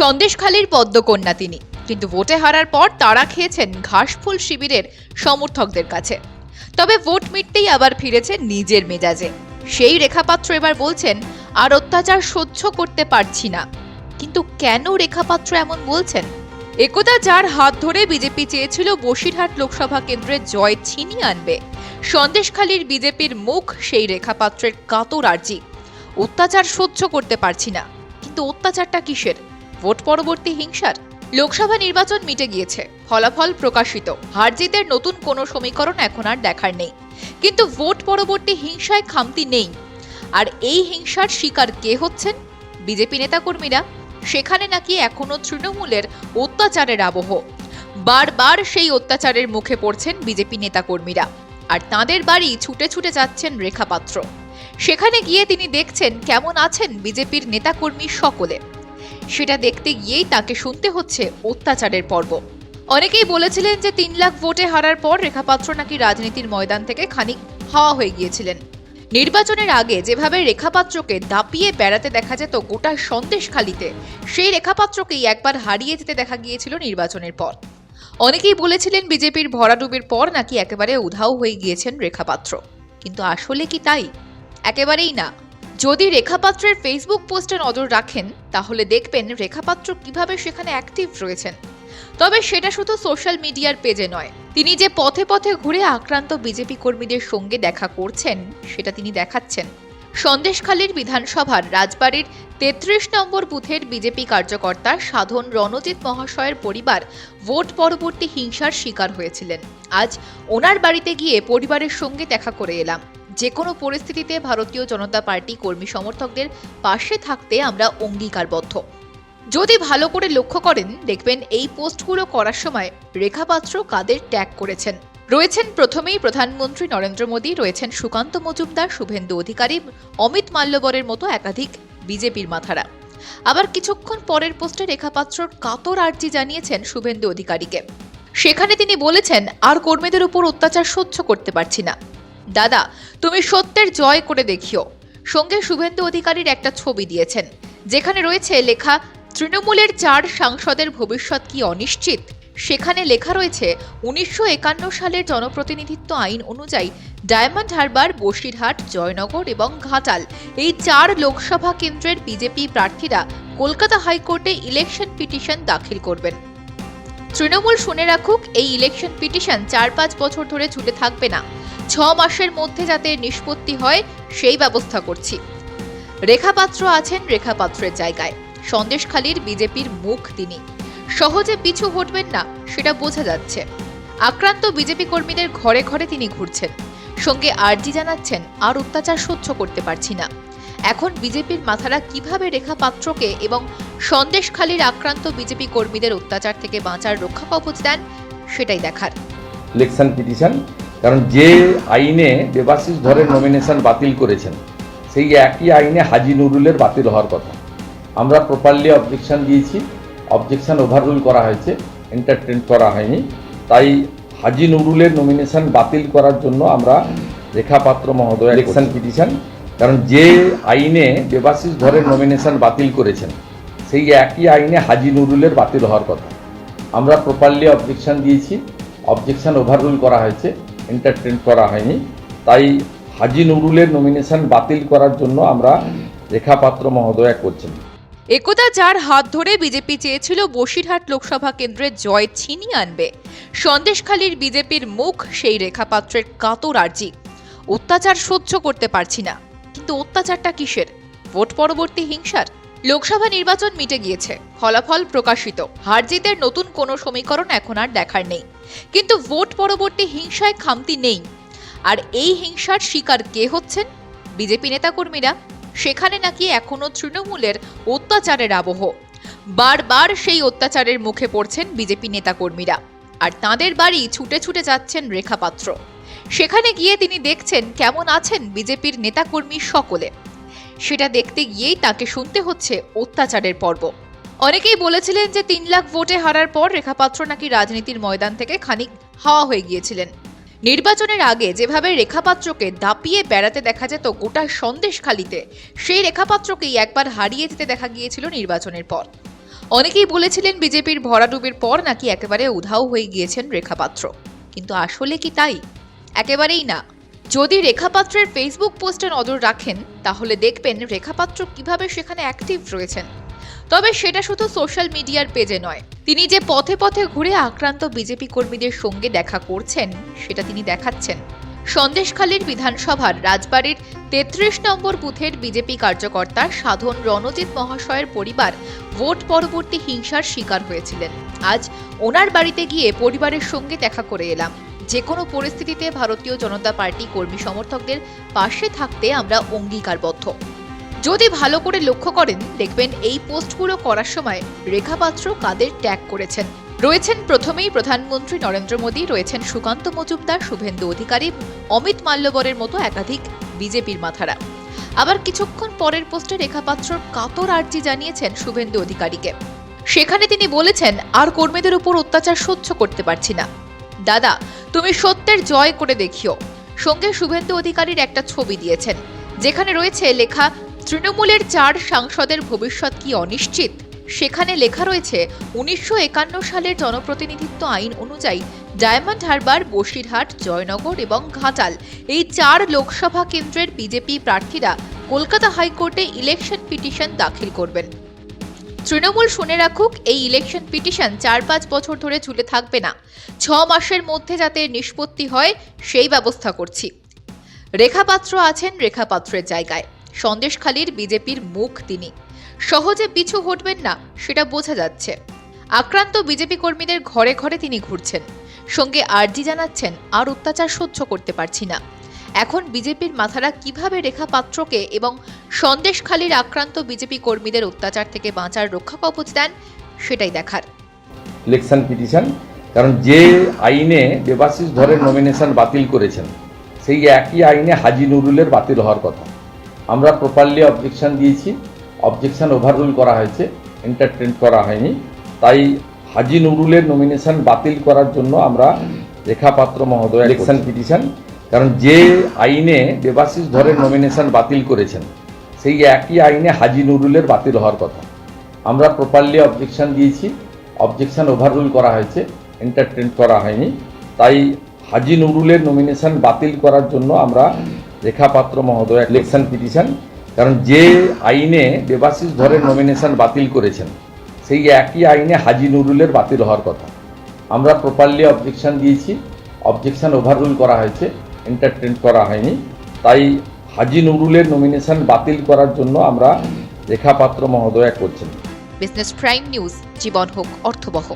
সন্দেশখালীর পদ্মকন্যা তিনি। কিন্তু ভোটে হারার পর তারা খেয়েছেন ঘাসফুল শিবিরের সমর্থকদের কাছে। তবে ভোট মিটতেই আবার ফিরেছে নিজের মেজাজে। সেই রেখাপাত্র এবার বলছেন, আর অত্যাচার সহ্য করতে পারছি না। কিন্তু কেন রেখাপাত্র এমন বলছেন? একদা যার হাত ধরে বিজেপি চেয়েছিল বসিরহাট লোকসভা কেন্দ্রে জয় ছিনিয়ে আনবে। সন্দেশখালীর বিজেপির মুখ সেই রেখাপাত্রের কাতর আর্জি। অত্যাচার সহ্য করতে পারছি না। কিন্তু অত্যাচারটা কিসের? ভোট পরবর্তী হিংসার। লোকসভা নির্বাচন মিটে গিয়েছে। ফলাফল প্রকাশিত। হারজিতের নতুন কোনো সমীকরণ এখন আর দেখার নেই। কিন্তু ভোট পরবর্তী হিংসায় খামতি নেই। আর এই হিংসার শিকার কে হচ্ছেন? বিজেপি নেতাকর্মীরা। সেখানে নাকি এখনও তৃণমূলের অত্যাচারের আবহ। বারবার সেই অত্যাচারের মুখে পড়ছেন বিজেপি নেতাকর্মীরা। আর তাঁদের বাড়ি ছুটে ছুটে যাচ্ছেন রেখাপাত্র। সেখানে গিয়ে তিনি দেখছেন কেমন আছেন বিজেপির নেতাকর্মী সকলে। সেটা দেখতে গিয়েই তাকে শুনতে হচ্ছে অত্যাচারের পর্ব। অনেকেই বলেছিলেন যে তিন লাখ ভোটে হারার পর রেখাপাত্র নাকি রাজনীতির ময়দান থেকে খানিক হাওয়া হয়ে গিয়েছিলেন। নির্বাচনের আগে যেভাবে রেখাপাত্রকে দাপিয়ে বেড়াতে দেখা যেত গোটা সন্দেশখালিতে, সেই রেখাপাত্রকেই একবার হারিয়ে যেতে দেখা গিয়েছিল নির্বাচনের পর। অনেকেই বলেছিলেন বিজেপির ভরাডুবির পর নাকি একেবারে উধাও হয়ে গিয়েছেন রেখাপাত্র। কিন্তু আসলে কি তাই? একেবারেই না। যদি রেখাপাত্রের ফেসবুক পোস্টে নজর রাখেন, তাহলে দেখবেন রেখাপাত্র কীভাবে সেখানে অ্যাক্টিভ রয়েছেন। তবে সেটা শুধু সোশ্যাল মিডিয়ার পেজে নয়, তিনি যে পথে পথে ঘুরে আক্রান্ত বিজেপি কর্মীদের সঙ্গে দেখা করছেন, সেটা তিনি দেখাচ্ছেন। সন্দেশখালীর বিধানসভার রাজবাড়ির তেত্রিশ নম্বর বুথের বিজেপি কার্যকর্তা সাধন রণজিৎ মহাশয়ের পরিবার ভোট পরবর্তী হিংসার শিকার হয়েছিলেন। আজ ওনার বাড়িতে গিয়ে পরিবারের সঙ্গে দেখা করে এলাম। যে কোনো পরিস্থিতিতে ভারতীয় জনতা পার্টি কর্মী সমর্থকদের পাশে থাকতে আমরা অঙ্গীকারবদ্ধ। যদি ভালো করে লক্ষ্য করেন, দেখবেন এই পোস্টগুলো করার সময় রেখাপাত্র কাদের ট্যাগ করেছেন। রয়েছেন প্রথমেই প্রধানমন্ত্রী নরেন্দ্র মোদী, রয়েছেন সুকান্ত মজুমদার, শুভেন্দু অধিকারী, অমিত মাল্যবরের মতো একাধিক বিজেপির মাথারা। আবার কিছুক্ষণ পরের পোস্টে রেখাপাত্রর কাতর আর্জি জানিয়েছেন শুভেন্দু অধিকারীকে। সেখানে তিনি বলেছেন, আর কর্মীদের উপর অত্যাচার সহ্য করতে পারছি না। দাদা, তুমি সত্যের জয় করে দেখিও। সঙ্গে শুভেন্দু অধিকারীর একটা ছবি দিয়েছেন, যেখানে রয়েছে লেখা, তৃণমূলের চার সাংসদের ভবিষ্যৎ কি অনিশ্চিত? সেখানে লেখা রয়েছে, উনিশশো একান্ন সালের জনপ্রতিনিধিত্ব আইন অনুযায়ী ডায়মন্ড হারবার, বসিরহাট, জয়নগর এবং ঘাটাল, এই চার লোকসভা কেন্দ্রের বিজেপি প্রার্থীরা কলকাতা হাইকোর্টে ইলেকশন পিটিশন দাখিল করবেন। তৃণমূল শুনে রাখুক, এই ইলেকশন পিটিশন চার পাঁচ বছর ধরে ঝুলে থাকবে না। ছ মাসের মধ্যে যাতে নিষ্পত্তি হয়, সেই ব্যবস্থা করছি। রেখাপাত্র আছেন রেখাপাত্রের জায়গায়। সন্দেশখালীর বিজেপির মুখ তিনি। সহজে পিছু হটবেন না, সেটা বোঝা যাচ্ছে। আক্রান্ত বিজেপি কর্মীদের ঘরে ঘরে তিনি ঘুরছেন। সঙ্গে আর্জি জানাচ্ছেন, আর অত্যাচার সহ্য করতে পারছি না। এখন বিজেপির মাথারা কীভাবে রেখাপাত্রকে এবং সন্দেশখালীর আক্রান্ত বিজেপি কর্মীদের অত্যাচার থেকে বাঁচার রক্ষা কবচ দেন, সেটাই দেখার। ইলেকশন পিটিশন কারণ যে আইনে দেবাশিস ধরের নমিনেশন বাতিল করেছেন সেই একই আইনে হাজি নুরুলের বাতিল হওয়ার কথা। আমরা প্রপারলি অবজেকশন দিয়েছি অবজেকশন ওভাররুল করা হয়েছে এন্টারটেন করা হয়নি। তাই হাজি নুরুলের নমিনেশন বাতিল করার জন্য আমরা রেখাপাত্র মহোদয় ইলেকশন পিটিশন কারণ যে আইনে দেবাশিস ধরের নমিনেশন বাতিল করেছেন সেই একই আইনে হাজি নুরুলের বাতিল হওয়ার কথা। আমরা প্রপারলি অবজেকশন দিয়েছি অবজেকশন ওভাররুল করা হয়েছে। এন্টারটেন করা হয়নি। তাই হাজি নুরুলের নমিনেশন বাতিল করার জন্য আমরা রেখাপাত্র মহোদয়া করছেন। একদা যার হাত ধরে বিজেপি চেয়েছিল বসিরহাট লোকসভা কেন্দ্রের জয় ছিনিয়ে আনবে। সন্দেশখালীর বিজেপির মুখ সেই রেখাপাত্রের কাতর আর্জি। অত্যাচার সহ্য করতে পারছি না। কিন্তু অত্যাচারটা কিসের? ভোট পরবর্তী হিংসার? লোকসভা নির্বাচন মিটে গিয়েছে। ফলাফল প্রকাশিত। হারজিতের নতুন কোনো সমীকরণ এখন আর দেখার নেই। কিন্তু ভোট পরবর্তী হিংসায় খামতি নেই। আর এই হিংসার শিকার কে হচ্ছেন? বিজেপি নেতাকর্মীরা। সেখানে নাকি এখনও তৃণমূলের অত্যাচারের আবহ। বারবার সেই অত্যাচারের মুখে পড়ছেন বিজেপি নেতাকর্মীরা। আর তাঁদের বাড়ি ছুটে ছুটে যাচ্ছেন রেখাপাত্র। সেখানে গিয়ে তিনি দেখছেন কেমন আছেন বিজেপির নেতাকর্মী সকলে। সেটা দেখতে গিয়েই তাকে শুনতে হচ্ছে অত্যাচারের পর্ব। অনেকেই বলেছিলেন যে তিন লাখ ভোটে হারার পর রেখাপাত্র নাকি রাজনীতির ময়দান থেকে খানিক হাওয়া হয়ে গিয়েছিলেন। নির্বাচনের আগে যেভাবে রেখাপাত্রকে দাপিয়ে বেড়াতে দেখা যেত গোটা সন্দেশখালিতে, সেই রেখাপাত্রকেই একবার হারিয়ে যেতে দেখা গিয়েছিল নির্বাচনের পর। অনেকেই বলেছিলেন বিজেপির ভরাডুবির পর নাকি একেবারে উধাও হয়ে গিয়েছেন রেখাপাত্র। কিন্তু আসলে কি তাই? একেবারেই না। যদি রেখাপাত্রের ফেসবুক পোস্টে নজর রাখেন, তাহলে দেখবেন রেখাপাত্র কীভাবে সেখানে অ্যাক্টিভ রয়েছেন। তবে সেটা শুধু সোশ্যাল মিডিয়ার পেজে নয়, তিনি যে পথে পথে ঘুরে আক্রান্ত বিজেপি কর্মীদের সঙ্গে দেখা করছেন, সেটা তিনি দেখাচ্ছেন। সন্দেশখালীর বিধানসভার রাজবাড়ির তেত্রিশ নম্বর বুথের বিজেপি কার্যকর্তা সাধন রণজিৎ মহাশয়ের পরিবার ভোট পরবর্তী হিংসার শিকার হয়েছিলেন। আজ ওনার বাড়িতে গিয়ে পরিবারের সঙ্গে দেখা করে এলাম। যে কোনো পরিস্থিতিতে ভারতীয় জনতা পার্টি কর্মী সমর্থকদের পাশে থাকতে আমরা অঙ্গীকারবদ্ধ। যদি ভালো করে লক্ষ্য করেন, দেখবেন এই পোস্টগুলো করার সময় রেখা পাত্র কাদের ট্যাগ করেছেন। রয়েছেন প্রথমেই প্রধানমন্ত্রী নরেন্দ্র মোদী, রয়েছেন সুকান্ত মজুমদার, শুভেন্দু অধিকারী, অমিত মাল্যবরের মতো একাধিক বিজেপির মাথারা। আবার কিছুক্ষণ পরের পোস্টে রেখা পাত্র কাতর আর্জি জানিয়েছেন শুভেন্দু অধিকারীকে। সেখানে তিনি বলেছেন, আর কর্মীদের উপর অত্যাচার সহ্য করতে পারছি না। দাদা, তুমি সত্যের জয় করে দেখিও। সঙ্গে শুভেন্দু অধিকারীর একটা ছবি দিয়েছেন, যেখানে রয়েছে লেখা তৃণমূলের চার সাংসদের ভবিষ্যৎ কি অনিশ্চিত? সেখানে লেখা রয়েছে, উনিশশো একান্ন সালের জনপ্রতিনিধিত্ব আইন অনুযায়ী ডায়মন্ড হারবার, বসিরহাট, জয়নগর এবং ঘাটাল এই চার লোকসভা কেন্দ্রের বিজেপি প্রার্থীরা কলকাতা হাইকোর্টে ইলেকশন পিটিশন দাখিল করবেন। তৃণমূল শুনে রাখুক, এই ইলেকশন পিটিশন চার পাঁচ বছর ধরে ঝুলে থাকবে না। ছ মাসের মধ্যে যাতে নিষ্পত্তি হয়, সেই ব্যবস্থা করছি। রেখাপাত্র আছেন রেখাপাত্রের জায়গায়। সন্দেশখালীর বিজেপির মুখ তিনি। সহজে পিছু হটবেন না, সেটা বোঝা যাচ্ছে। আক্রান্ত বিজেপি কর্মীদের ঘরে ঘরে তিনি ঘুরছেন। সঙ্গে আর্জি জানাচ্ছেন, আর অত্যাচার সহ্য করতে পারছি না। এখন বিজেপির মাথারা কীভাবে রেখা পাত্রকে এবং সন্দেশখালীর আক্রান্ত বিজেপি কর্মীদের অত্যাচার থেকে বাঁচার রক্ষা কবচ দেন, সেটাই দেখার। ইলেকশন পিটিশন, কারণ যে আইনে দেবাশিস ধরের নমিনেশন বাতিল করেছেন, সেই একই আইনে হাজি নুরুলের বাতিল হওয়ার কথা। আমরা প্রপারলি অবজেকশন দিয়েছি। অবজেকশন ওভাররুল করা হয়েছে এন্টারটেন করা হয়নি। তাই হাজি নুরুলের নমিনেশন বাতিল করার জন্য আমরা রেখাপাত্র মহোদয় ইলেকশন পিটিশন কারণ যে আইনে দেবাশিস ধরের নমিনেশন বাতিল করেছেন সেই একই আইনে হাজি নুরুলের বাতিল হওয়ার কথা। আমরা প্রপারলি অবজেকশন দিয়েছি অবজেকশন ওভাররুল করা হয়েছে এন্টারটেন করা হয়নি। তাই হাজি নুরুলের নমিনেশন বাতিল করার জন্য আমরা রেখাপাত্র মহোদয় ইলেকশন পিটিশন, কারণ যে আইনে দেবাশিস ধরের নমিনেশন বাতিল করেছেন, সেই একই আইনে হাজি নুরুলের বাতিল হওয়ার কথা। আমরা প্রপারলি অবজেকশন দিয়েছি অবজেকশন ওভাররুল করা হয়েছে এন্টারটেন করা হয়নি। তাই হাজি নুরুলের নমিনেশন বাতিল করার জন্য আমরা রেখাপাত্র মহোদয় করছেন বিজনেস প্রাইম নিউজ জীবন হোক, অর্থবহ।